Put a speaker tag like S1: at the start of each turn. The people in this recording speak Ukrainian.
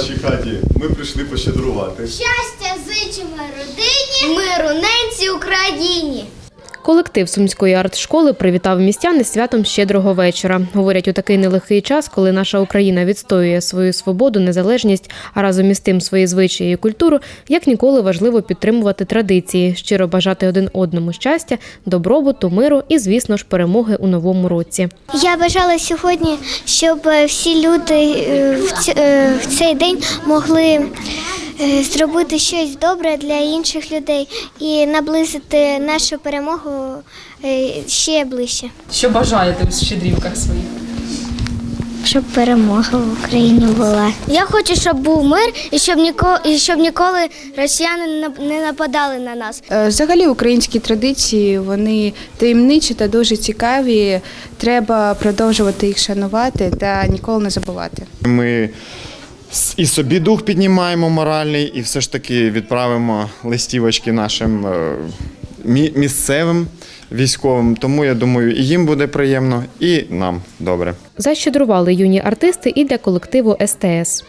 S1: хаті ми прийшли пощедрувати.
S2: Щастя зичимо родині, миру ненці Україні.
S3: Колектив сумської арт-школи привітав містян із святом щедрого вечора. Говорять, у такий нелегкий час, коли наша Україна відстоює свою свободу, незалежність, а разом із тим свої звичаї і культуру, як ніколи важливо підтримувати традиції, щиро бажати один одному щастя, добробуту, миру і, звісно ж, перемоги у новому році.
S2: Я бажала сьогодні, щоб всі люди е, е, в цей день могли зробити щось добре для інших людей і наблизити нашу перемогу е, ще ближче.
S4: Що бажаєте у щедрівках своїх?
S2: Щоб перемога в Україні була. Я хочу, щоб був мир і щоб ніколи, і щоб ніколи росіяни не нападали на нас.
S5: Е, Взагалі українські традиції вони таємничі та дуже цікаві. Треба продовжувати їх шанувати та ніколи не забувати.
S1: Ми і собі дух піднімаємо моральний, і все ж таки відправимо листівочки нашим е, мі- місцевим військовим. Тому я думаю, і їм буде приємно, і нам добре.
S3: Защедрували юні артисти і для колективу СТС.